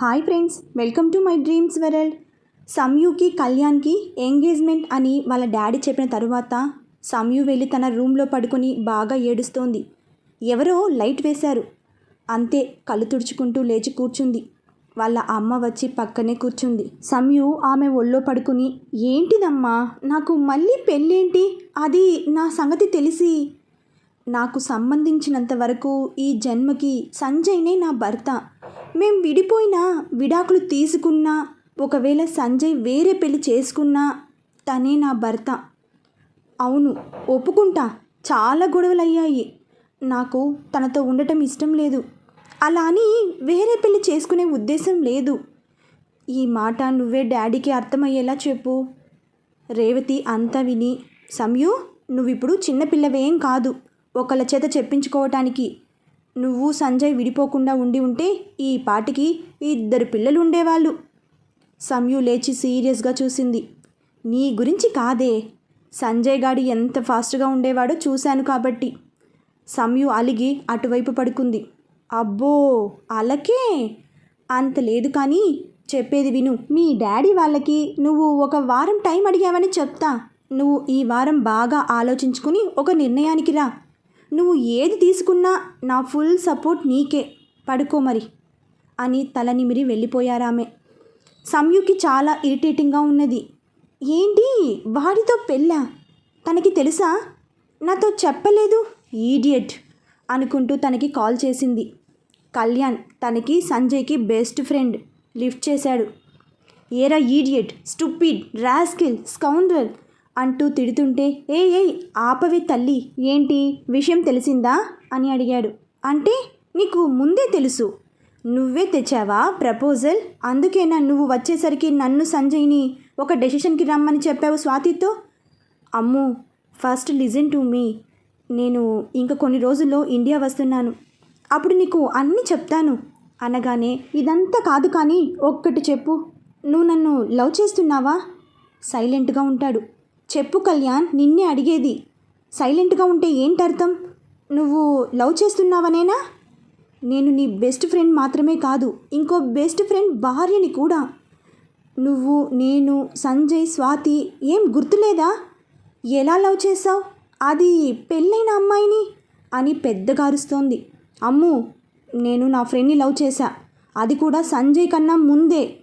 Hi friends welcome to my dreams world. సంయుకి కళ్యాణ్కి engagement అని వాళ్ళ డాడీ చెప్పిన తరువాత సంయు వెళ్ళి తన రూమ్లో పడుకొని బాగా ఏడుస్తోంది. ఎవరో లైట్ వేశారు. అంతే కళ్ళు తుడుచుకుంటూ లేచి కూర్చుంది. వాళ్ళ అమ్మ వచ్చి పక్కనే కూర్చుంది. సంయు ఆమె ఒళ్ళో పడుకుని ఏంటిదమ్మా నాకు మళ్ళీ పెళ్ళేంటి? అది నా సంగతి తెలిసి. నాకు సంబంధించినంత వరకు ఈ జన్మకి సంజయ్నే నా భర్త. మేం విడిపోయినా విడాకులు తీసుకున్నా ఒకవేళ సంజయ్ వేరే పెళ్ళి చేసుకున్నా తనే నా భర్త. అవును ఒప్పుకుంటా. చాలా గొడవలు అయ్యాయి నాకు తనతో ఉండటం ఇష్టం లేదు. అలా అని వేరే పెళ్ళి చేసుకునే ఉద్దేశం లేదు. ఈ మాట నువ్వే డాడీకి అర్థమయ్యేలా చెప్పు. రేవతి అంతా విని సంయు నువ్విప్పుడు చిన్నపిల్లవేం కాదు. ఒకళ్ళ చేత చెప్పించుకోవటానికి నువ్వు సంజయ్ విడిపోకుండా ఉండి ఉంటే ఈ పాటికి ఇద్దరు పిల్లలు ఉండేవాళ్ళు. సంయు లేచి సీరియస్గా చూసింది. నీ గురించి కాదే. సంజయ్ గాడి ఎంత ఫాస్ట్గా ఉండేవాడో చూశాను కాబట్టి. సంయు అలిగి అటువైపు పడుకుంది. అబ్బో అలకే. అంత లేదు కానీ చెప్పేది విను. మీ డాడీ వాళ్ళకి నువ్వు ఒక వారం టైం అడిగావని చెప్తా. నువ్వు ఈ వారం బాగా ఆలోచించుకుని ఒక నిర్ణయానికి రా. నువ్వు ఏది తీసుకున్నా నా ఫుల్ సపోర్ట్ నీకే. పడుకో మరి. అని తల నిమిరి వెళ్ళిపోయారామె. సంయుకి చాలా ఇరిటేటింగ్గా ఉన్నది. ఏంటి? వాడితో పెళ్ళా? తనకి తెలుసా? నాతో చెప్పలేదు. ఈడియట్! అనుకుంటూ తనకి కాల్ చేసింది. కళ్యాణ్ తనకి సంజయ్కి బెస్ట్ ఫ్రెండ్ లిఫ్ట్ చేశాడు. ఏరా ఈడియట్ స్టూపిడ్ రాస్కిల్ స్కౌండ్రల్! అంటూ తిడుతుంటే ఏ ఏయ్ ఆపవే తల్లి ఏంటి? విషయం తెలిసిందా? అని అడిగాడు. అంటే నీకు ముందే తెలుసు. నువ్వే తెచ్చావా ప్రపోజల్? అందుకేనా నువ్వు వచ్చేసరికి నన్ను సంజయ్ని ఒక డెసిషన్కి రమ్మని చెప్పావు స్వాతితో? Ammu first listen to me. నేను ఇంక కొన్ని రోజుల్లో ఇండియా వస్తున్నాను. అప్పుడు నీకు అన్నీ చెప్తాను. అనగానే ఇదంతా కాదు కానీ ఒక్కటి చెప్పు. నువ్వు నన్ను లవ్ చేస్తున్నావా? సైలెంట్గా ఉంటాడు. చెప్పు కళ్యాణ్ నిన్నే అడిగేది. సైలెంట్గా ఉంటే ఏంటర్థం? నువ్వు లవ్ చేస్తున్నావనేనా? నేను నీ బెస్ట్ ఫ్రెండ్ మాత్రమే కాదు ఇంకో బెస్ట్ ఫ్రెండ్ భార్యని కూడా. నువ్వు నేను సంజయ్ స్వాతి ఏం గుర్తులేదా? ఎలా లవ్ చేసావు అది పెళ్ళైన అమ్మాయిని? అని పెద్దగా అరుస్తోంది. అమ్ము నేను నా ఫ్రెండ్ని లవ్ చేశా. అది కూడా సంజయ్ కన్నా ముందే.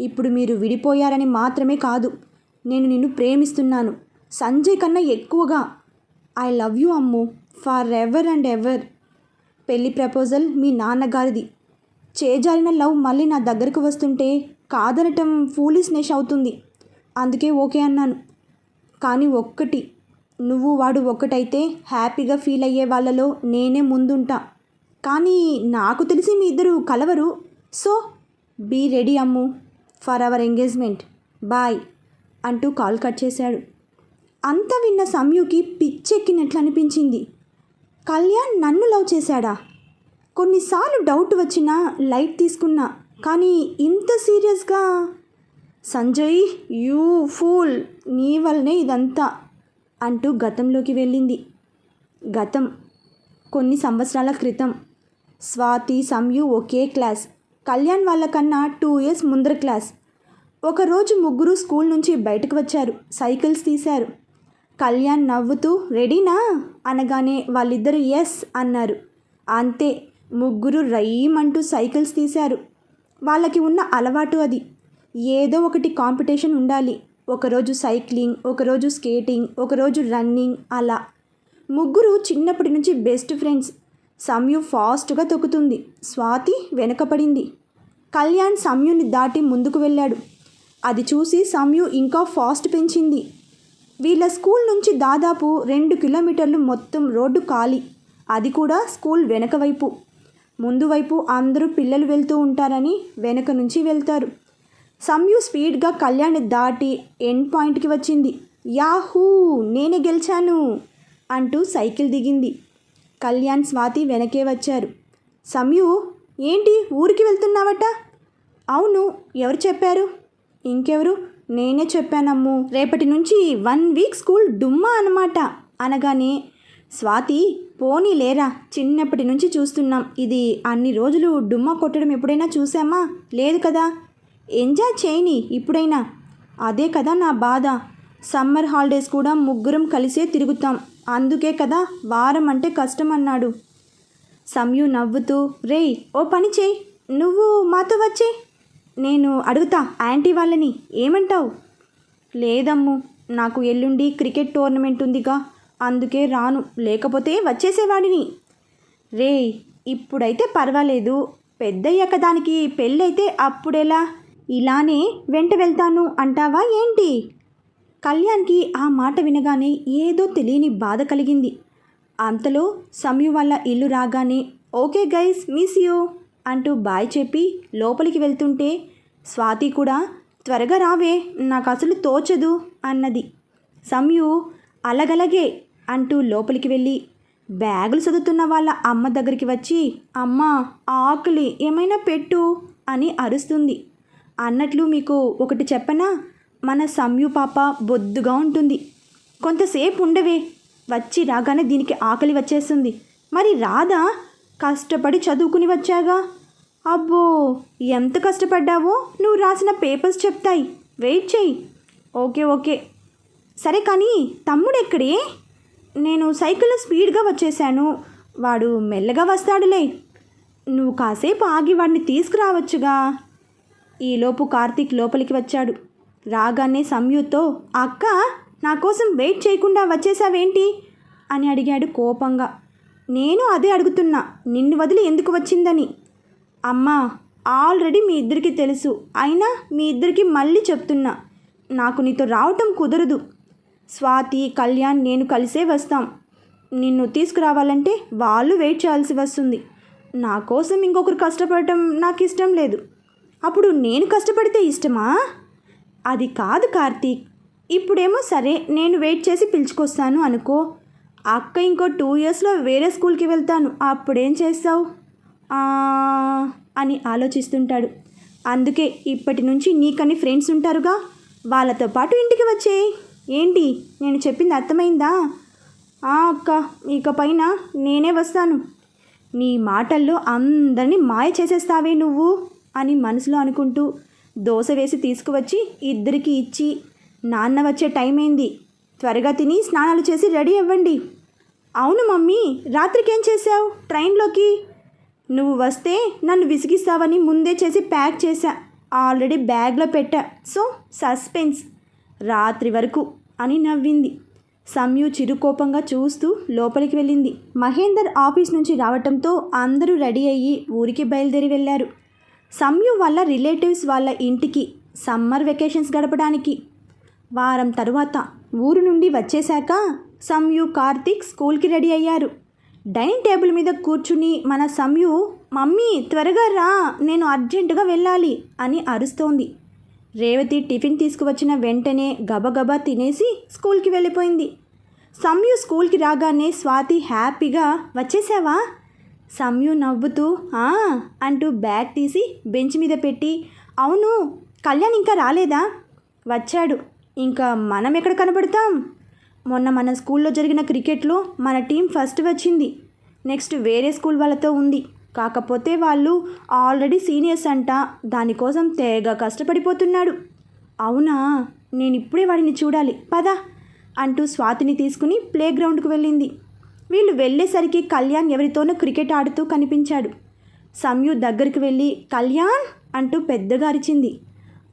ఇప్పుడు మీరు విడిపోయారని మాత్రమే కాదు. నేను నిన్ను ప్రేమిస్తున్నాను. సంజయ్ కన్నా ఎక్కువగా. I love you Ammu. Forever and ever. పెళ్ళి ప్రపోజల్ మీ నాన్నగారిది. చేజారిన లవ్ మళ్ళీ నా దగ్గరకు వస్తుంటే కాదనటం ఫూలిస్నెస్ అవుతుంది. అందుకే ఓకే అన్నాను. కానీ ఒక్కటి. నువ్వు వాడు ఒక్కటైతే హ్యాపీగా ఫీల్ అయ్యే వాళ్ళలో నేనే ముందుంటా. కానీ నాకు తెలిసి మీ ఇద్దరు కలవరు. So be ready Ammu. For our engagement. Bye. అంటూ కాల్ కట్ చేశాడు. అంతా విన్న సంయుకి పిచ్చెక్కినట్లు అనిపించింది. కళ్యాణ్ నన్ను లవ్ చేశాడా? కొన్నిసార్లు డౌట్ వచ్చినా లైట్ తీసుకున్నా కానీ ఇంత సీరియస్గా? సంజయ్ యూ ఫూల్ నీ వల్లనే ఇదంతా అంటూ గతంలోకి వెళ్ళింది. గతం కొన్ని సంవత్సరాల క్రితం. స్వాతి సంయు ఒకే క్లాస్. కళ్యాణ్ వాళ్ళకన్నా టూ ఇయర్స్ ముందర క్లాస్. ఒకరోజు ముగ్గురు స్కూల్ నుంచి బయటకు వచ్చారు. సైకిల్స్ తీశారు. కళ్యాణ్ నవ్వుతూ రెడీనా? అనగానే వాళ్ళిద్దరూ ఎస్ అన్నారు. అంతే. ముగ్గురు రయ్యమంటూ సైకిల్స్ తీశారు. వాళ్ళకి ఉన్న అలవాటు అది. ఏదో ఒకటి కాంపిటీషన్ ఉండాలి. ఒకరోజు సైక్లింగ్ ఒకరోజు స్కేటింగ్ ఒకరోజు రన్నింగ్ అలా. ముగ్గురు చిన్నప్పటి నుంచి బెస్ట్ ఫ్రెండ్స్. సమ్యు ఫాస్ట్గా తొక్కుతుంది. స్వాతి వెనకపడింది. కళ్యాణ్ సమ్యుని దాటి ముందుకు వెళ్ళాడు. అది చూసి సమ్యు ఇంకా ఫాస్ట్ పెంచింది. వీళ్ళ స్కూల్ నుంచి దాదాపు రెండు కిలోమీటర్లు మొత్తం రోడ్డు ఖాళీ. అది కూడా స్కూల్ వెనక వైపు. ముందు వైపు అందరూ పిల్లలు వెళ్తూ ఉంటారని వెనక నుంచి వెళ్తారు. సంయు స్పీడ్గా కళ్యాణ్ దాటి ఎండ్ పాయింట్కి వచ్చింది. యాహూ! నేనే గెలిచాను! అంటూ సైకిల్ దిగింది. కళ్యాణ్ స్వాతి వెనకే వచ్చారు. సమ్యు ఏంటి? ఊరికి వెళ్తున్నావట? అవును. ఎవరు చెప్పారు? ఇంకెవరు? నేనే చెప్పానమ్ము. రేపటి నుంచి వన్ వీక్ స్కూల్ డుమ్మా అనమాట అనగానే స్వాతి పోనీ లేరా చిన్నప్పటి నుంచి చూస్తున్నాం. ఇది అన్ని రోజులు డుమ్మా కొట్టడం ఎప్పుడైనా చూసామా లేదు కదా. ఎంజాయ్ చేయని ఇప్పుడైనా. అదే కదా నా బాధ. సమ్మర్ హాలిడేస్ కూడా ముగ్గురం కలిసే తిరుగుతాం. అందుకే కదా వారం అంటే కష్టం అన్నాడు. సంయు నవ్వుతూ రేయ్ ఓ పని చేయి. నువ్వు మాతో వచ్చే నేను అడుగుతా ఆంటీ వాళ్ళని ఏమంటావు? లేదమ్ము నాకు ఎల్లుండి క్రికెట్ టోర్నమెంట్ ఉందిగా అందుకే రాను లేకపోతే వచ్చేసేవాడిని. రే ఇప్పుడైతే పర్వాలేదు పెద్దయ్యాక దానికి పెళ్ళైతే అప్పుడెలా? ఇలానే వెంట వెళ్తాను అంటావా ఏంటి? కళ్యాణ్కి ఆ మాట వినగానే ఏదో తెలియని బాధ కలిగింది. అంతలో సమయం వల్ల ఇల్లు రాగానే ఓకే గైస్ మిస్ యూ. అంటూ బాయ్ చెప్పి లోపలికి వెళ్తుంటే స్వాతి కూడా త్వరగా రావే నాకు అసలు తోచదు అన్నది. సంయు అలగలగే అంటూ లోపలికి వెళ్ళి బ్యాగులు చదువుతున్న వాళ్ళ అమ్మ దగ్గరికి వచ్చి అమ్మ ఆకలి ఏమైనా పెట్టు అని అరుస్తుంది. అన్నట్లు మీకు ఒకటి చెప్పనా? మన సంయు పాప బొద్దుగా ఉంటుంది. కొంతసేపు ఉండవే వచ్చి రాగానే దీనికి ఆకలి వచ్చేస్తుంది. మరి రాదా? కష్టపడి చదువుకుని వచ్చాగా? అబ్బో ఎంత కష్టపడ్డావో? నువ్వు రాసిన పేపర్స్ చెప్తాయి. వెయిట్ చెయ్యి. Okay okay. సరే కానీ తమ్ముడు ఎక్కడే? నేను సైకిల్లో స్పీడ్గా వచ్చేసాను వాడు మెల్లగా వస్తాడులే. నువ్వు కాసేపు ఆగి వాడిని తీసుకురావచ్చుగా. ఈలోపు కార్తీక్ లోపలికి వచ్చాడు. రాగానే సంయుతో అక్క నా కోసం వెయిట్ చేయకుండా వచ్చేసావేంటి అని అడిగాడు కోపంగా. నేను అదే అడుగుతున్నా. నిన్ను వదిలి ఎందుకు వచ్చిందని? అమ్మా ఆల్రెడీ మీ ఇద్దరికి తెలుసు. అయినా మీ ఇద్దరికి మళ్ళీ చెప్తున్నా. నాకు నీతో రావటం కుదరదు. స్వాతి కళ్యాణ్ నేను కలిసే వస్తాం. నిన్ను తీసుకురావాలంటే వాళ్ళు వెయిట్ చేయాల్సి వస్తుంది. నా కోసం ఇంకొకరు కష్టపడటం నాకు ఇష్టం లేదు. అప్పుడు నేను కష్టపడితే ఇష్టమా? అది కాదు కార్తీక్. ఇప్పుడేమో సరే నేను వెయిట్ చేసి పిలుచుకొస్తాను అనుకో. అక్క ఇంకో టూ ఇయర్స్లో వేరే స్కూల్కి వెళ్తాను. అప్పుడేం చేస్తావు? అని ఆలోచిస్తుంటాడు. అందుకే ఇప్పటి నుంచి నీకని ఫ్రెండ్స్ ఉంటారుగా. వాళ్ళతో పాటు ఇంటికి వచ్చేయి ఏంటి? నేను చెప్పింది అర్థమైందా? ఆ అక్క ఇక పైన నేనే వస్తాను. నీ మాటల్లో అందరినీ మాయ చేసేస్తావే నువ్వు? అని మనసులో అనుకుంటూ దోశ వేసి తీసుకువచ్చి ఇద్దరికి ఇచ్చి నాన్న వచ్చే టైం అయింది త్వరగా తిని స్నానాలు చేసి రెడీ అవ్వండి. అవును మమ్మీ రాత్రికి ఏం చేసావు ట్రైన్లోకి? నువ్వు వస్తే నన్ను విసిగిస్తావని ముందే చేసి ప్యాక్ చేశా. ఆల్రెడీ బ్యాగ్లో పెట్టా. So suspense. రాత్రి వరకు అని నవ్వింది. సంయు చిరుకోపంగా చూస్తూ లోపలికి వెళ్ళింది. మహేందర్ ఆఫీస్ నుంచి రావటంతో అందరూ రెడీ అయ్యి ఊరికి బయలుదేరి వెళ్ళారు. సమ్యు వాళ్ళ రిలేటివ్స్ వాళ్ళ ఇంటికి సమ్మర్ వెకేషన్స్ గడపడానికి. వారం తరువాత ఊరు నుండి వచ్చేశాక సంయు కార్తీక్ స్కూల్కి రెడీ అయ్యారు. డైనింగ్ టేబుల్ మీద కూర్చుని మన సంయు మమ్మీ త్వరగా రా నేను అర్జెంటుగా వెళ్ళాలి అని అరుస్తోంది. రేవతి టిఫిన్ తీసుకువచ్చిన వెంటనే గబగబా తినేసి స్కూల్కి వెళ్ళిపోయింది. సంయు స్కూల్కి రాగానే స్వాతి హ్యాపీగా వచ్చేసావా? సంయు నవ్వుతూ "ఆ" అంటూ బ్యాగ్ తీసి బెంచ్ మీద పెట్టి అవును కళ్యాణ్ ఇంకా రాలేదా? వచ్చాడు. ఇంకా మనం ఎక్కడ కనపడతాం మొన్న మన స్కూల్లో జరిగిన క్రికెట్లో మన టీం ఫస్ట్ వచ్చింది. నెక్స్ట్ వేరే స్కూల్ వాళ్ళతో ఉంది. కాకపోతే వాళ్ళు ఆల్రెడీ సీనియర్స్ అంట. దానికోసం తెగ కష్టపడిపోతున్నాడు. అవునా? నేను ఇప్పుడే వాడిని చూడాలి. పద అంటూ స్వాతిని తీసుకుని ప్లే గ్రౌండ్కు వెళ్ళింది. వీళ్ళు వెళ్ళేసరికి కళ్యాణ్ ఎవరితోనో క్రికెట్ ఆడుతూ కనిపించాడు. సంయు దగ్గరికి వెళ్ళి కళ్యాణ్ అంటూ పెద్దగా అరిచింది.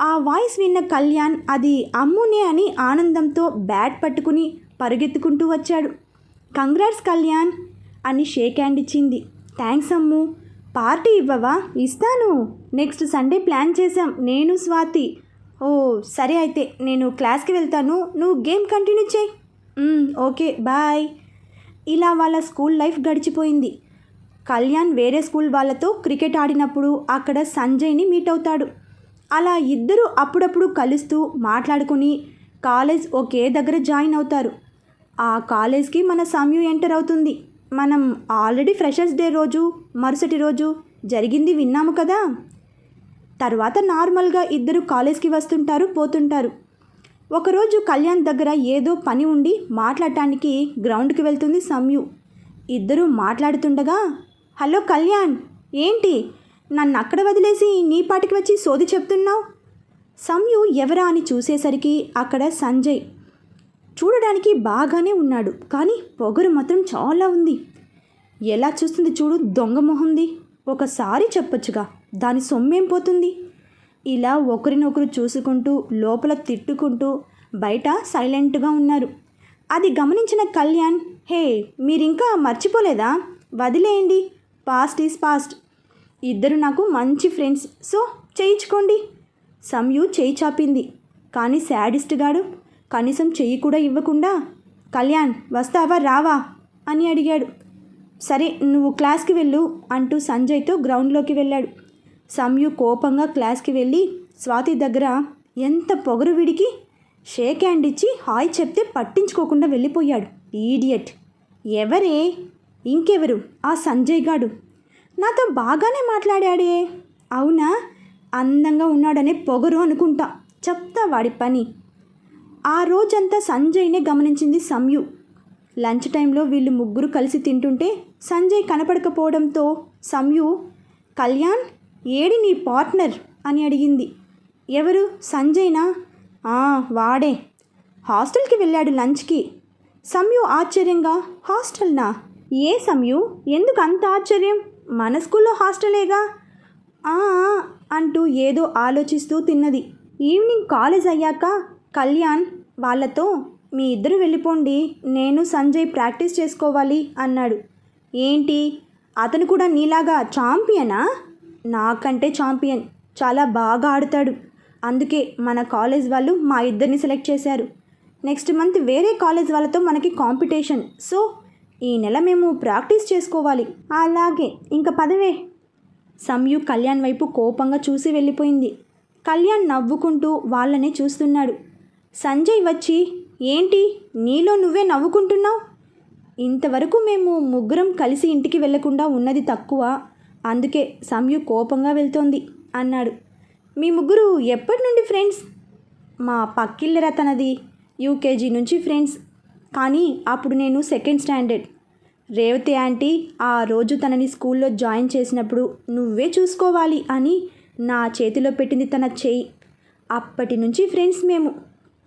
ఆ వాయిస్ విన్న కళ్యాణ్ అది అమ్మునే అని ఆనందంతో బ్యాట్ పట్టుకుని పరుగెత్తుకుంటూ వచ్చాడు. కంగ్రాట్స్ కళ్యాణ్ అని షేక్ హ్యాండ్ ఇచ్చింది. థ్యాంక్స్ అమ్ము. పార్టీ ఇవ్వవా? ఇస్తాను. నెక్స్ట్ సండే ప్లాన్ చేశాం. నేను స్వాతి. ఓ సరే అయితే. నేను క్లాస్కి వెళ్తాను. నువ్వు గేమ్ కంటిన్యూ చేయి. ఓకే. బాయ్. ఇలా వాళ్ళ స్కూల్ లైఫ్ గడిచిపోయింది. కళ్యాణ్ వేరే స్కూల్ వాళ్ళతో క్రికెట్ ఆడినప్పుడు అక్కడ సంజయ్ని మీట్ అవుతాడు. అలా ఇద్దరు అప్పుడప్పుడు కలుస్తూ మాట్లాడుకుని కాలేజ్ ఒకే దగ్గర జాయిన్ అవుతారు. ఆ కాలేజ్కి మన సమయం ఎంటర్ అవుతుంది. మనం ఆల్రెడీ ఫ్రెషర్స్ డే రోజు మరుసటి రోజు జరిగింది విన్నాము కదా? తర్వాత నార్మల్గా ఇద్దరు కాలేజ్కి వస్తుంటారు పోతుంటారు. ఒకరోజు కళ్యాణ్ దగ్గర ఏదో పని ఉండి మాట్లాడటానికి గ్రౌండ్కి వెళ్తుంది సంయు ఇద్దరూ మాట్లాడుతుండగా హలో కళ్యాణ్ ఏంటి? నన్ను అక్కడ వదిలేసి నీ పాటికి వచ్చి సోది చెప్తున్నావు? సంయు ఎవరా అని చూసేసరికి అక్కడ సంజయ్ చూడడానికి బాగానే ఉన్నాడు కానీ పొగరు మాత్రం చాలా ఉంది. ఎలా చూస్తుంది చూడు దొంగ మొహంది. ఒకసారి చెప్పొచ్చుగా దాని సొమ్మేం పోతుంది? ఇలా ఒకరినొకరు చూసుకుంటూ లోపల తిట్టుకుంటూ బయట సైలెంట్గా ఉన్నారు. అది గమనించిన కళ్యాణ్ హే మీరింకా మర్చిపోలేదా? వదిలేయండి. Past is past. ఇద్దరు నాకు మంచి ఫ్రెండ్స్. సో చేయించుకోండి. సంయు చేయి చాపింది. కానీ శాడిస్ట్ గాడు కనీసం చెయ్యి కూడా ఇవ్వకుండా కళ్యాణ్ వస్తావా? రావా? అని అడిగాడు. సరే నువ్వు క్లాస్కి వెళ్ళు అంటూ సంజయ్తో గ్రౌండ్లోకి వెళ్ళాడు. సంయు కోపంగా క్లాస్కి వెళ్ళి స్వాతి దగ్గర ఎంత పొగరు విడికి? షేక్ హ్యాండ్ ఇచ్చి హాయ్ చెప్తే పట్టించుకోకుండా వెళ్ళిపోయాడు. ఈడియట్. ఎవరే? ఇంకెవరు? ఆ సంజయ్ గాడు. నాతో బాగానే మాట్లాడాడే. అవునా? అందంగా ఉన్నాడనే పొగరు అనుకుంటా. చెప్తా వాడి పని. ఆ రోజంతా సంజయ్నే గమనించింది సంయు లంచ్ టైంలో వీళ్ళు ముగ్గురు కలిసి తింటుంటే సంజయ్ కనపడకపోవడంతో సంయు కళ్యాణ్ ఏడి నీ పార్ట్నర్? అని అడిగింది. ఎవరు? సంజయ్నా? వాడే. హాస్టల్కి వెళ్ళాడు లంచ్కి. సంయు ఆశ్చర్యంగా హాస్టల్నా? ఏ సంయు ఎందుకు అంత ఆశ్చర్యం? మన స్కూల్లో హాస్టలేగా? "ఆ, అంటూ ఏదో ఆలోచిస్తూ తిన్నది. ఈవినింగ్ కాలేజ్ అయ్యాక కళ్యాణ్ వాళ్ళతో మీ ఇద్దరు వెళ్ళిపోండి నేను సంజయ్ ప్రాక్టీస్ చేసుకోవాలి అన్నాడు. ఏంటి? అతను కూడా నీలాగా ఛాంపియనా? నాకంటే ఛాంపియన్. చాలా బాగా ఆడుతాడు. అందుకే మన కాలేజ్ వాళ్ళు మా ఇద్దరిని సెలెక్ట్ చేశారు. నెక్స్ట్ మంత్ వేరే కాలేజ్ వాళ్ళతో మనకి కాంపిటీషన్. సో ఈ నెల మేము ప్రాక్టీస్ చేసుకోవాలి. అలాగే ఇంక పదవే. సంయు కళ్యాణ్ వైపు కోపంగా చూసి వెళ్ళిపోయింది. కళ్యాణ్ నవ్వుకుంటూ వాళ్ళనే చూస్తున్నాడు. సంజయ్ వచ్చి ఏంటి? నీలో నువ్వే నవ్వుకుంటున్నావు? ఇంతవరకు మేము ముగ్గురం కలిసి ఇంటికి వెళ్ళకుండా ఉన్నది తక్కువ. అందుకే సంయు కోపంగా వెళ్తోంది అన్నాడు. మీ ముగ్గురు ఎప్పటి నుండి ఫ్రెండ్స్? మా పక్కిల్లరా తనది? యూకేజీ నుంచి ఫ్రెండ్స్. కానీ అప్పుడు నేను సెకండ్ స్టాండర్డ్ రేవతి ఆంటీ ఆ రోజు తనని స్కూల్లో జాయిన్ చేసినప్పుడు నువ్వే చూసుకోవాలి అని నా చేతిలో పెట్టింది తన చేయి. అప్పటి నుంచి ఫ్రెండ్స్ మేము.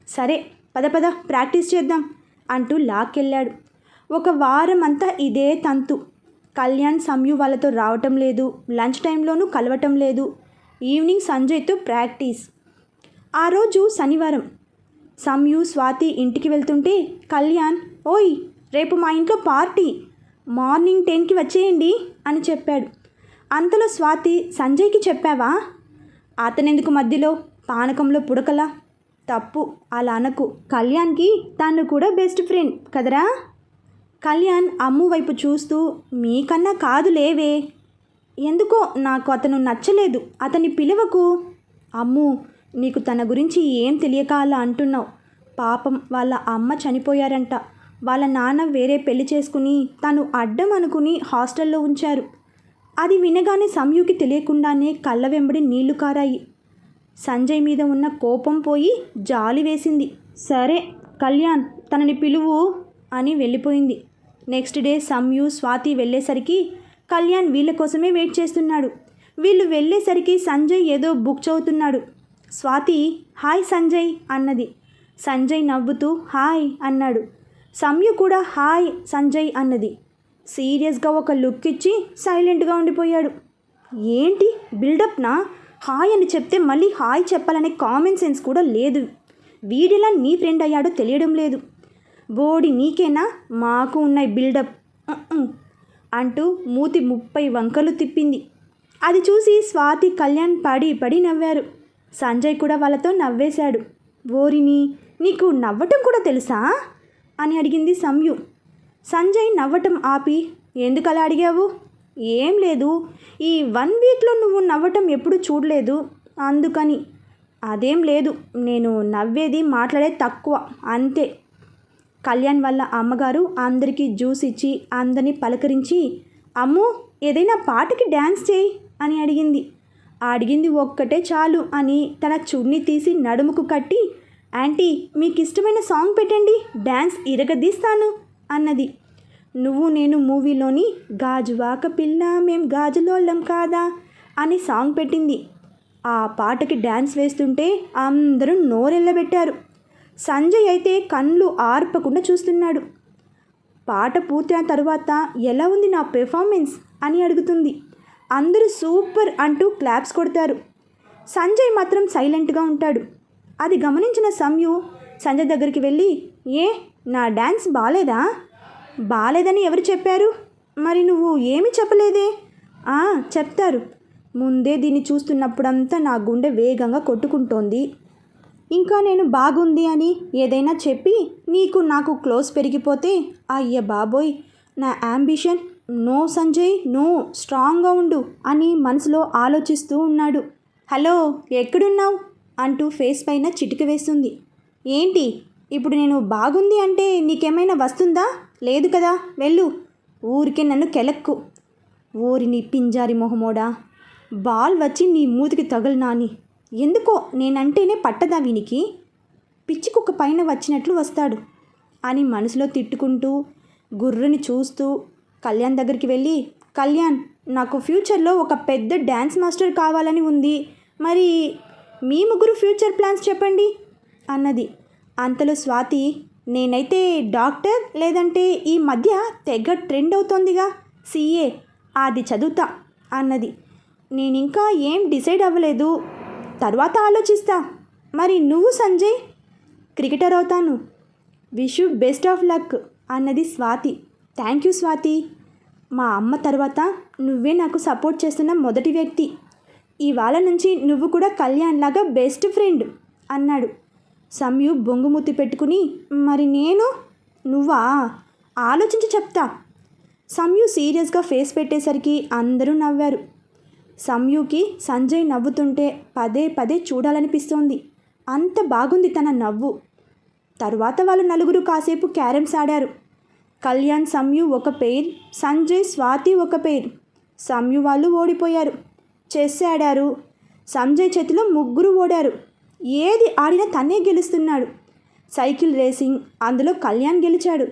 సరే పద పద ప్రాక్టీస్ చేద్దాం అంటూ లాక్కెళ్ళాడు. ఒక వారం అంతా ఇదే తంతు. కళ్యాణ్ సమ్యు వాళ్ళతో రావటం లేదు లంచ్ టైంలోనూ కలవటం లేదు. ఈవినింగ్ సంజయ్తో ప్రాక్టీస్. ఆ రోజు శనివారం. సంయు స్వాతి ఇంటికి వెళ్తుంటే కళ్యాణ్ ఓయ్ రేపు మా ఇంట్లో పార్టీ. మార్నింగ్ టెన్కి వచ్చేయండి అని చెప్పాడు. అంతలో స్వాతి సంజయ్కి చెప్పావా? అతనెందుకు మధ్యలో? పానకంలో పుడకలా? తప్పు అలా అనకు. కళ్యాణ్కి తను కూడా బెస్ట్ ఫ్రెండ్ కదరా? కళ్యాణ్ అమ్ము వైపు చూస్తూ మీకన్నా కాదు లేవే. ఎందుకో నాకు అతను నచ్చలేదు. అతని పిలువకు. అమ్ము నీకు తన గురించి ఏం తెలియక అలా అంటున్నావు? పాపం వాళ్ళ అమ్మ చనిపోయారంట. వాళ్ళ నాన్న వేరే పెళ్ళి చేసుకుని తను అడ్డం అనుకుని హాస్టల్లో ఉంచారు. అది వినగానే సంయుకి తెలియకుండానే కళ్ళ వెంబడి నీళ్ళు కారాయి. సంజయ్ మీద ఉన్న కోపం పోయి జాలి వేసింది. సరే కళ్యాణ్ తనని పిలువు అని వెళ్ళిపోయింది. నెక్స్ట్ డే సంయు స్వాతి వెళ్ళేసరికి కళ్యాణ్ వీళ్ళ కోసమే వెయిట్ చేస్తున్నాడు. వీళ్ళు వెళ్ళేసరికి సంజయ్ ఏదో బుక్ చదువుతున్నాడు. స్వాతి హాయ్ సంజయ్ అన్నది. సంజయ్ నవ్వుతూ హాయ్ అన్నాడు. సంయు కూడా హాయ్ సంజయ్ అన్నది. సీరియస్గా ఒక లుక్ ఇచ్చి సైలెంట్గా ఉండిపోయాడు. ఏంటి? బిల్డప్నా? హాయ్ అని చెప్తే మళ్ళీ హాయ్ చెప్పాలనే కామన్ సెన్స్ కూడా లేదు. వీడిలా నీ ఫ్రెండ్ అయ్యాడో తెలియడం లేదు. బోడి నీకేనా? మాకు ఉన్నాయి బిల్డప్. అంటూ మూతి ముప్పై వంకలు తిప్పింది. అది చూసి స్వాతి కళ్యాణ్ పడి పడి నవ్వారు. సంజయ్ కూడా వాళ్ళతో నవ్వేశాడు. ఓరిని నీకు నవ్వటం కూడా తెలుసా? అని అడిగింది సంయు సంజయ్ నవ్వటం ఆపి ఎందుకు అలా అడిగావు? ఏం లేదు ఈ వన్ వీక్లో నువ్వు నవ్వటం ఎప్పుడు చూడలేదు అందుకని. అదేం లేదు నేను నవ్వేది మాట్లాడే తక్కువ అంతే. కళ్యాణ్ వాళ్ళ అమ్మగారు అందరికీ జ్యూస్ ఇచ్చి అందరినీ పలకరించి అమ్ము ఏదైనా పాటకి డ్యాన్స్ చేయి అని అడిగింది. అడిగింది ఒక్కటే చాలు అని తన చున్ని తీసి నడుముకు కట్టి ఆంటీ మీకు ఇష్టమైన సాంగ్ పెట్టండి డ్యాన్స్ ఇరగదీస్తాను అన్నది. నువ్వు నేను మూవీలోని గాజువాక పిల్ల మేం గాజులోళ్ళం కాదా అని సాంగ్ పెట్టింది. ఆ పాటకి డ్యాన్స్ వేస్తుంటే అందరూ నోరెళ్ళబెట్టారు. సంజయ్ అయితే కళ్ళు ఆర్పకుండా చూస్తున్నాడు. పాట పూర్తయిన తరువాత ఎలా ఉంది నా పెర్ఫార్మెన్స్? అని అడుగుతుంది. అందరూ సూపర్ అంటూ క్లాప్స్ కొడతారు. సంజయ్ మాత్రం సైలెంట్గా ఉంటాడు. అది గమనించిన సంయు సంజయ్ దగ్గరికి వెళ్ళి ఏ నా డ్యాన్స్ బాలేదా? బాలేదని ఎవరు చెప్పారు? మరి నువ్వు ఏమి చెప్పలేదే? చెప్తారు. ముందే దీన్ని చూస్తున్నప్పుడంతా నా గుండె వేగంగా కొట్టుకుంటోంది. ఇంకా నేను బాగుంది అని ఏదైనా చెప్పి నీకు నాకు క్లోజ్ పెరిగిపోతే అయ్య బాబోయ్ నా యాంబిషన్ నో సంజయ్ నో స్ట్రాంగ్గా ఉండు అని మనసులో ఆలోచిస్తూ ఉన్నాడు. హలో ఎక్కడున్నావు? అంటూ ఫేస్ పైన చిటిక వేస్తుంది. ఏంటి? ఇప్పుడు నేను బాగుంది అంటే నీకేమైనా వస్తుందా? లేదు కదా వెళ్ళు. ఊరికే నన్ను కెలక్కు. ఊరిని పింజారి మొహమోడా. బాల్ వచ్చి నీ మూతికి తగులునాని ఎందుకో నేనంటేనే పట్టదా వీనికి? పిచ్చి కుక్క పైన వచ్చినట్లు వస్తాడు అని మనసులో తిట్టుకుంటూ గుర్రని చూస్తూ కళ్యాణ్ దగ్గరికి వెళ్ళి కళ్యాణ్ నాకు ఫ్యూచర్లో ఒక పెద్ద డ్యాన్స్ మాస్టర్ కావాలని ఉంది. మరి మీ ముగ్గురు ఫ్యూచర్ ప్లాన్స్ చెప్పండి అన్నది. అంతలో స్వాతి నేనైతే డాక్టర్ లేదంటే ఈ మధ్య తెగ ట్రెండ్ అవుతోందిగా సీఏ అది చదువుతా అన్నది. నేను ఇంకా ఏం డిసైడ్ అవ్వలేదు తర్వాత ఆలోచిస్తా. మరి నువ్వు సంజయ్ క్రికెటర్ అవుతాను. Wish you best of luck అన్నది స్వాతి. Thank you Swathi. మా అమ్మ తర్వాత నువ్వే నాకు సపోర్ట్ చేస్తున్న మొదటి వ్యక్తి. ఇవాళ నుంచి నువ్వు కూడా కళ్యాణ్ లాగా బెస్ట్ ఫ్రెండ్ అన్నాడు. సంయు బొంగుమూతి పెట్టుకుని మరి నేను? నువ్వా? ఆలోచించి చెప్తా. సంయు సీరియస్గా ఫేస్ పెట్టేసరికి అందరూ నవ్వారు. సంయుకి సంజయ్ నవ్వుతుంటే పదే పదే చూడాలనిపిస్తోంది. అంత బాగుంది తన నవ్వు. తర్వాత వాళ్ళు నలుగురు కాసేపు క్యారమ్స్ ఆడారు. కళ్యాణ్ సంయు ఒక పెయిర్ సంజయ్ స్వాతి ఒక పెయిర్ సంయు వాళ్ళు ఓడిపోయారు. చెస్ ఆడారు. సంజయ్ చేతిలో ముగ్గురు ఓడారు. ఏది ఆడినా తనే గెలుస్తున్నాడు. సైకిల్ రేసింగ్ అందులో కళ్యాణ్ గెలిచాడు.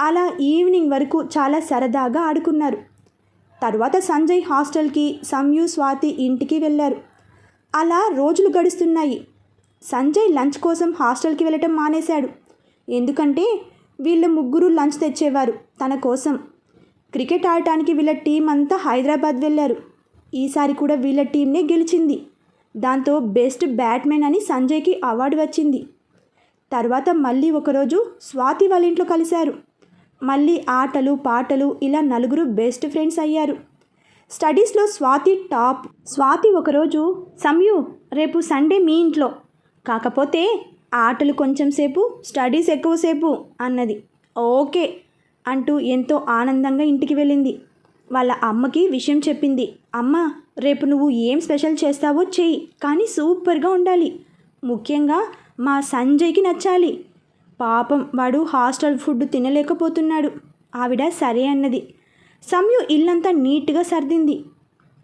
అలా ఈవినింగ్ వరకు చాలా సరదాగా ఆడుకున్నారు. తర్వాత సంజయ్ హాస్టల్కి సంయు స్వాతి ఇంటికి వెళ్ళారు. అలా రోజులు గడుస్తున్నాయి. సంజయ్ లంచ్ కోసం హాస్టల్కి వెళ్ళటం మానేశాడు. ఎందుకంటే వీళ్ళ ముగ్గురు లంచ్ తెచ్చేవారు తన కోసం. క్రికెట్ ఆడటానికి వీళ్ళ టీం అంతా హైదరాబాద్ వెళ్ళారు. ఈసారి కూడా వీళ్ళ టీంనే గెలిచింది. దాంతో బెస్ట్ బ్యాట్మెన్ అని సంజయ్కి అవార్డు వచ్చింది. తర్వాత మళ్ళీ ఒకరోజు స్వాతి వాళ్ళ ఇంట్లో కలిశారు. మళ్ళీ ఆటలు పాటలు ఇలా నలుగురు బెస్ట్ ఫ్రెండ్స్ అయ్యారు. స్టడీస్లో స్వాతి టాప్. స్వాతి ఒకరోజు సంయు రేపు సండే మీ ఇంట్లో. కాకపోతే ఆటలు కొంచెం సేపు స్టడీస్ ఎక్కువసేపు అన్నది. ఓకే అంటూ ఎంతో ఆనందంగా ఇంటికి వెళ్ళింది. వాళ్ళ అమ్మకి విషయం చెప్పింది. అమ్మ రేపు నువ్వు ఏం స్పెషల్ చేస్తావో చెయ్యి కానీ సూపర్గా ఉండాలి. ముఖ్యంగా మా సంజయ్కి నచ్చాలి. పాపం వాడు హాస్టల్ ఫుడ్ తినలేకపోతున్నాడు. ఆవిడ సరే అన్నది. సంయు ఇల్లంతా నీట్గా సర్దింది.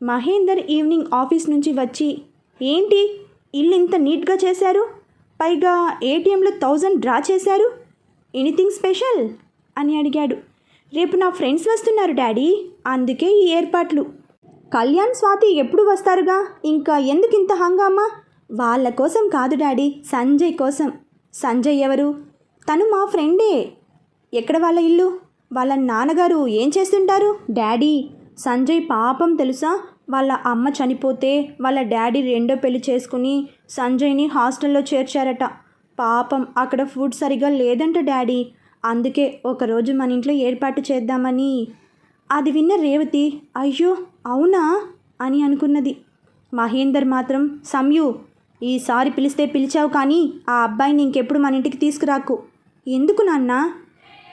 మహేందర్ ఈవినింగ్ ఆఫీస్ నుంచి వచ్చి ఏంటి? ఇల్లు ఇంత నీట్గా చేశారు? పైగా ఏటీఎంలో థౌజండ్ డ్రా చేశారు. ఎనీథింగ్ స్పెషల్ అని అడిగాడు. రేపు నా ఫ్రెండ్స్ వస్తున్నారు డాడీ. అందుకే ఈ ఏర్పాట్లు. కళ్యాణ్ స్వాతి ఎప్పుడు వస్తారుగా? ఇంకా ఎందుకు ఇంత హంగామా? వాళ్ళ కోసం కాదు డాడీ. సంజయ్ కోసం. సంజయ్ ఎవరు? తను మా ఫ్రెండే. ఎక్కడ వాళ్ళ ఇల్లు? వాళ్ళ నాన్నగారు ఏం చేస్తుంటారు డాడీ? సంజయ్ పాపం తెలుసా? వాళ్ళ అమ్మ చనిపోతే వాళ్ళ డాడీ రెండో పెళ్ళి చేసుకుని సంజయ్ని హాస్టల్లో చేర్చారట. పాపం అక్కడ ఫుడ్ సరిగా లేదంట డాడీ. అందుకే ఒకరోజు మన ఇంట్లో ఏర్పాటు చేద్దామని. అది విన్న రేవతి అయ్యో అవునా? అని అనుకున్నది. మహేందర్ మాత్రం సంయు ఈసారి పిలిస్తే పిలిచావు కానీ ఆ అబ్బాయిని ఇంకెప్పుడు మన ఇంటికి తీసుకురాకు. ఎందుకు నాన్న?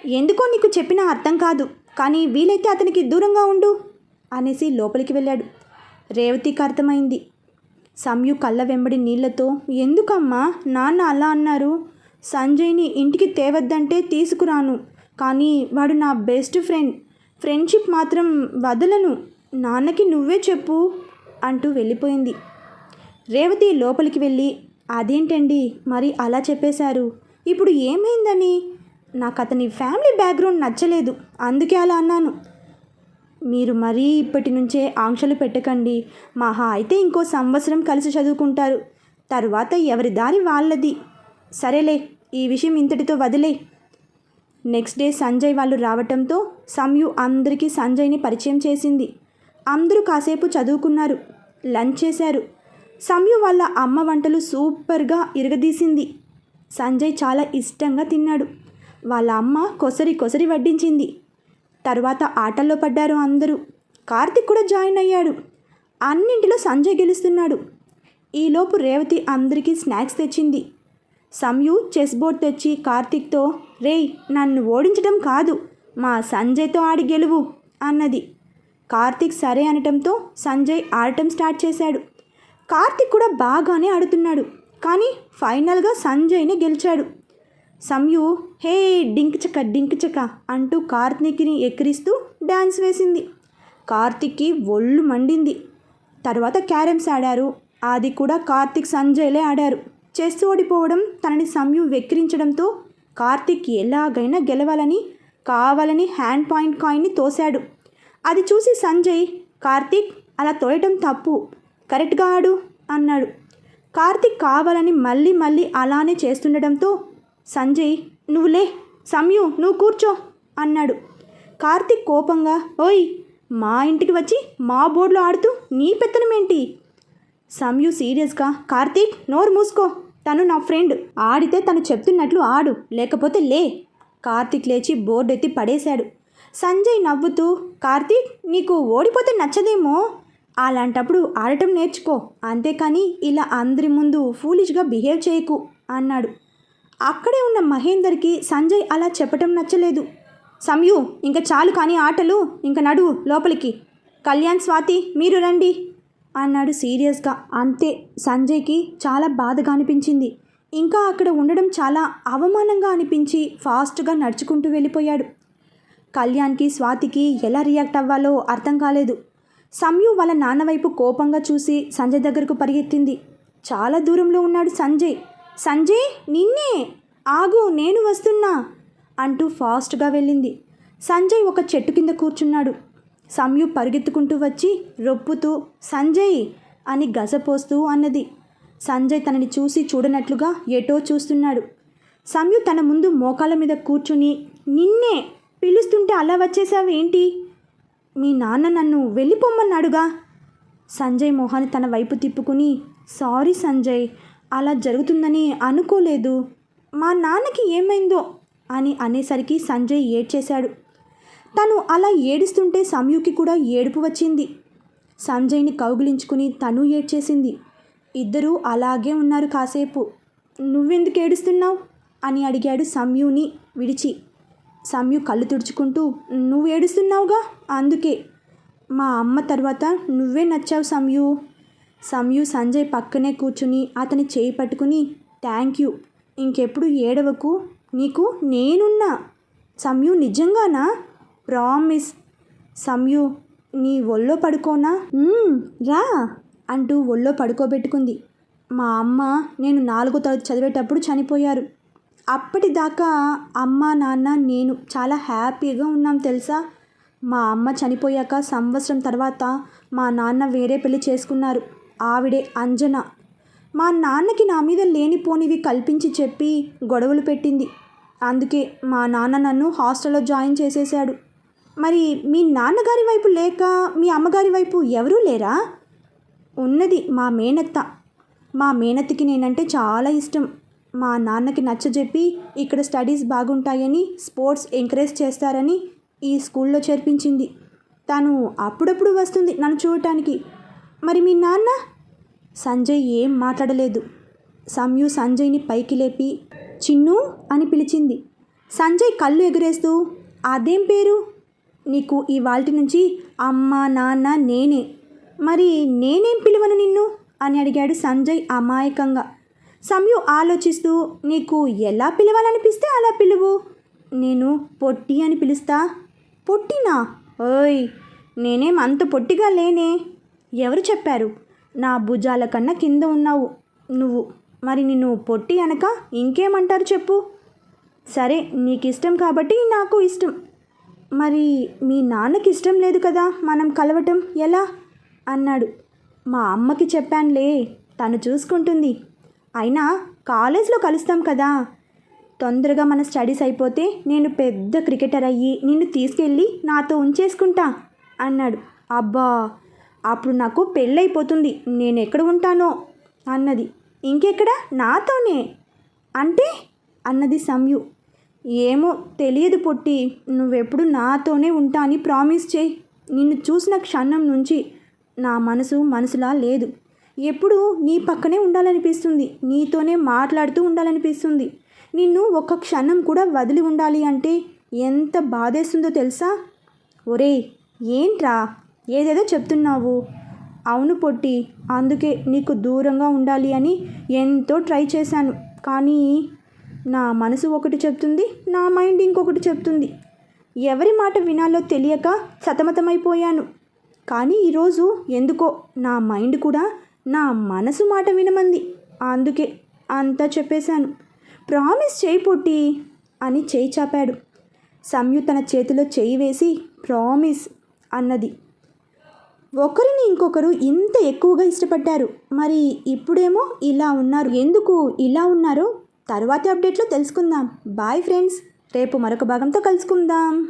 ఎందుకో నీకు చెప్పినా అర్థం కాదు కానీ వీలైతే అతనికి దూరంగా ఉండు అనేసి లోపలికి వెళ్ళాడు. రేవతికి అర్థమైంది. సంయు కళ్ళ వెంబడి నీళ్ళతో ఎందుకమ్మా? నాన్న అలా అన్నారు. సంజయ్ని ఇంటికి తేవద్దంటే తీసుకురాను. కానీ వాడు నా బెస్ట్ ఫ్రెండ్. ఫ్రెండ్షిప్ మాత్రం వదలను. నాన్నకి నువ్వే చెప్పు అంటూ వెళ్ళిపోయింది. రేవతి లోపలికి వెళ్ళి అదేంటండి? మరి అలా చెప్పేశారు. ఇప్పుడు ఏమైందని? నాకు అతని ఫ్యామిలీ బ్యాక్గ్రౌండ్ నచ్చలేదు. అందుకే అలా అన్నాను. మీరు మరీ ఇప్పటి నుంచే ఆంక్షలు పెట్టకండి. మహా అయితే ఇంకో సంవత్సరం కలిసి చదువుకుంటారు. తర్వాత ఎవరి దారి వాళ్ళది. సరేలే ఈ విషయం ఇంతటితో వదిలే. నెక్స్ట్ డే సంజయ్ వాళ్ళు రావటంతో సంయు అందరికీ సంజయ్ని పరిచయం చేసింది. అందరూ కాసేపు చదువుకున్నారు లంచ్ చేశారు. సంయు వాళ్ళ అమ్మ వంటలు సూపర్గా ఇరగదీసింది. సంజయ్ చాలా ఇష్టంగా తిన్నాడు. వాళ్ళ అమ్మ కొసరి కొసరి వడ్డించింది. తర్వాత ఆటల్లో పడ్డారు అందరూ. కార్తిక్ కూడా జాయిన్ అయ్యాడు. అన్నింటిలో సంజయ్ గెలుస్తున్నాడు. ఈలోపు రేవతి అందరికీ స్నాక్స్ తెచ్చింది. సంయు చెస్ బోర్డ్ తెచ్చి కార్తిక్తో రేయ్ నన్ను ఓడించడం కాదు. మా సంజయ్తో ఆడి గెలువు అన్నది. కార్తిక్ సరే అనటంతో సంజయ్ ఆడటం స్టార్ట్ చేశాడు. కార్తిక్ కూడా బాగానే ఆడుతున్నాడు. కానీ ఫైనల్గా సంజయ్ని గెలిచాడు. సంయు హే డింక్ చక డింక్ చక అంటూ కార్తీక్ని ఎక్కిరిస్తూ డ్యాన్స్ వేసింది. కార్తిక్కి ఒళ్ళు మండింది. తర్వాత క్యారమ్స్ ఆడారు. అది కూడా కార్తిక్ సంజయ్లే ఆడారు. చెస్ ఓడిపోవడం తనని సంయు వెక్కిరించడంతో కార్తిక్ ఎలాగైనా గెలవాలని కావాలని హ్యాండ్ పాయింట్ కాయిన్ని తోశాడు. అది చూసి సంజయ్ కార్తిక్ అలా తోయటం తప్పు. కరెక్ట్గా ఆడు అన్నాడు. కార్తిక్ కావాలని మళ్ళీ మళ్ళీ అలానే చేస్తుండడంతో సంజయ్ నువ్వులే సంయు నువ్వు కూర్చో అన్నాడు. కార్తిక్ కోపంగా ఓయ్ మా ఇంటికి వచ్చి మా బోర్డులో ఆడుతూ నీ పెత్తనమేంటి? సంయు సీరియస్గా కార్తీక్ నోరు మూసుకో తను నా ఫ్రెండ్ ఆడితే తను చెప్తున్నట్లు ఆడు లేకపోతే లే. కార్తీక్ లేచి బోర్డు ఎత్తి పడేశాడు. సంజయ్ నవ్వుతూ కార్తీక్ నీకు ఓడిపోతే నచ్చదేమో. అలాంటప్పుడు ఆడటం నేర్చుకో అంతేకాని ఇలా అందరి ముందు ఫూలిష్గా బిహేవ్ చేయకు అన్నాడు. అక్కడే ఉన్న మహేందర్కి సంజయ్ అలా చెప్పటం నచ్చలేదు. సంయు ఇంకా చాలు కానీ ఆటలు ఇంకా నడువు లోపలికి. కళ్యాణ్ స్వాతి మీరు రండి అన్నాడు సీరియస్గా. అంతే సంజయ్కి చాలా బాధగా అనిపించింది. ఇంకా అక్కడ ఉండడం చాలా అవమానంగా అనిపించి ఫాస్ట్గా నడుచుకుంటూ వెళ్ళిపోయాడు. కళ్యాణ్కి స్వాతికి ఎలా రియాక్ట్ అవ్వాలో అర్థం కాలేదు. సంయు వాళ్ళ నాన్న వైపు కోపంగా చూసి సంజయ్ దగ్గరకు పరిగెత్తింది. చాలా దూరంలో ఉన్నాడు సంజయ్. సంజయ్ నిన్నే. ఆగు నేను వస్తున్నా అంటూ ఫాస్ట్గా వెళ్ళింది. సంజయ్ ఒక చెట్టు కింద కూర్చున్నాడు. సంయు పరిగెత్తుకుంటూ వచ్చి రొప్పుతూ సంజయ్! అని గజపోస్తూ అన్నది. సంజయ్ తనని చూసి చూడనట్లుగా ఎటో చూస్తున్నాడు. సంయు తన ముందు మోకాల మీద కూర్చుని నిన్నే! పిలుస్తుంటే అలా వచ్చేసావేంటి? మీ నాన్న నన్ను వెళ్ళిపోమ్మన్నాడుగా. సంజయ్ మోహాన్ని తన వైపు తిప్పుకుని సారీ సంజయ్ అలా జరుగుతుందని అనుకోలేదు. మా నాన్నకి ఏమైందో అని అనేసరికి సంజయ్ ఏడ్చేశాడు. తను అలా ఏడుస్తుంటే సంయుకి కూడా ఏడుపు వచ్చింది. సంజయ్ని కౌగిలించుకుని తను ఏడ్చేసింది. ఇద్దరూ అలాగే ఉన్నారు కాసేపు. నువ్వెందుకు ఏడుస్తున్నావు? అని అడిగాడు సంయుని విడిచి. సంయు కళ్ళు తుడుచుకుంటూ నువ్వు ఏడుస్తున్నావుగా? అందుకే. మా అమ్మ తర్వాత నువ్వే నచ్చావు సంయు సంయు సంజయ్ పక్కనే కూర్చుని అతని చేయి పట్టుకుని థ్యాంక్ యూ. ఇంకెప్పుడు ఏడవకు. నీకు నేనున్నా. సంయు నిజంగానా? ప్రామిస్. సంయు నీ ఒళ్ళో పడుకోనా? రా అంటూ ఒళ్ళో పడుకోబెట్టుకుంది. మా అమ్మ నేను నాలుగో తరగతి చదివేటప్పుడు చనిపోయారు. అప్పటిదాకా అమ్మ నాన్న నేను చాలా హ్యాపీగా ఉన్నాం తెలుసా? మా అమ్మ చనిపోయాక సంవత్సరం తర్వాత మా నాన్న వేరే పెళ్ళి చేసుకున్నారు. ఆవిడే అంజన. మా నాన్నకి నా మీద లేనిపోనివి కల్పించి చెప్పి గొడవలు పెట్టింది. అందుకే మా నాన్న నన్ను హాస్టల్లో జాయిన్ చేసేశాడు. మరి మీ నాన్నగారి వైపు లేక మీ అమ్మగారి వైపు ఎవరూ లేరా? ఉన్నది మా మేనత్త. మా మేనత్తకి నేనంటే చాలా ఇష్టం. మా నాన్నకి నచ్చజెప్పి ఇక్కడ స్టడీస్ బాగుంటాయని స్పోర్ట్స్ ఎంకరేజ్ చేస్తారని ఈ స్కూల్లో చేర్పించింది. తను అప్పుడప్పుడు వస్తుంది నన్ను చూడటానికి. మరి మీ నాన్న? సంజయ్ ఏం మాట్లాడలేదు. సంయు సంజయ్ని పైకి లేపి చిన్ను అని పిలిచింది. సంజయ్ కళ్ళు ఎగరేస్తూ అదేం పేరు? నీకు ఈ వాల్టి నుంచి అమ్మ నాన్న నేనే. మరి నేనేం పిలువను నిన్ను? అని అడిగాడు సంజయ్ అమాయకంగా. సంయు ఆలోచిస్తూ నీకు ఎలా పిలవాలనిపిస్తే అలా పిలువు. నేను పొట్టి అని పిలుస్తా. పొట్టినా? ఓయ్ నేనేం అంత పొట్టిగా లేనే. ఎవరు చెప్పారు? నా భుజాల కన్నా కింద ఉన్నావు నువ్వు. మరి నిన్ను పొట్టి అనక ఇంకేమంటారు చెప్పు? సరే నీకు ఇష్టం కాబట్టి నాకు ఇష్టం. మరి మీ నాన్నకి ఇష్టం లేదు కదా మనం కలవటం? ఎలా? అన్నాడు. మా అమ్మకి చెప్పానులే తను చూసుకుంటుంది. అయినా కాలేజ్లో కలుస్తాం కదా. తొందరగా మన స్టడీస్ అయిపోతే నేను పెద్ద క్రికెటర్ అయ్యి నిన్ను తీసుకెళ్ళి నాతో ఉంచేసుకుంటా అన్నాడు. అబ్బా! అప్పుడు నాకు పెళ్ళైపోతుంది. నేను ఎక్కడ ఉంటానో అన్నది. ఇంకెక్కడ? నాతోనే. అంటే? అన్నది సంయు ఏమో తెలియదు పొట్టి. నువ్వెప్పుడు నాతోనే ఉంటా అని ప్రామిస్ చేయి. నిన్ను చూసిన క్షణం నుంచి నా మనసు మనసులా లేదు. ఎప్పుడు నీ పక్కనే ఉండాలనిపిస్తుంది. నీతోనే మాట్లాడుతూ ఉండాలనిపిస్తుంది. నిన్ను ఒక్క క్షణం కూడా వదిలి ఉండాలి అంటే ఎంత బాధేస్తుందో తెలుసా? ఒరేయ్ ఏంట్రా? ఏదేదో చెప్తున్నావు. అవును పొట్టి అందుకే నీకు దూరంగా ఉండాలి అని ఎంతో ట్రై చేశాను. కానీ నా మనసు ఒకటి చెప్తుంది నా మైండ్ ఇంకొకటి చెప్తుంది. ఎవరి మాట వినాలో తెలియక సతమతమైపోయాను. కానీ ఈరోజు ఎందుకో నా మైండ్ కూడా నా మనసు మాట వినమంది. అందుకే అంతా చెప్పేశాను. ప్రామిస్ చేయి పొట్టి అని చేయి చాపాడు. సంయు తన చేతిలో చేయి వేసి ప్రామిస్ అన్నది. ఒకరిని ఇంకొకరు ఇంత ఎక్కువగా ఇష్టపడ్డారు. మరి ఇప్పుడేమో ఇలా ఉన్నారు. ఎందుకు ఇలా ఉన్నారో తర్వాతి అప్డేట్లో తెలుసుకుందాం. బాయ్ ఫ్రెండ్స్ రేపు మరొక భాగంతో కలుసుకుందాం.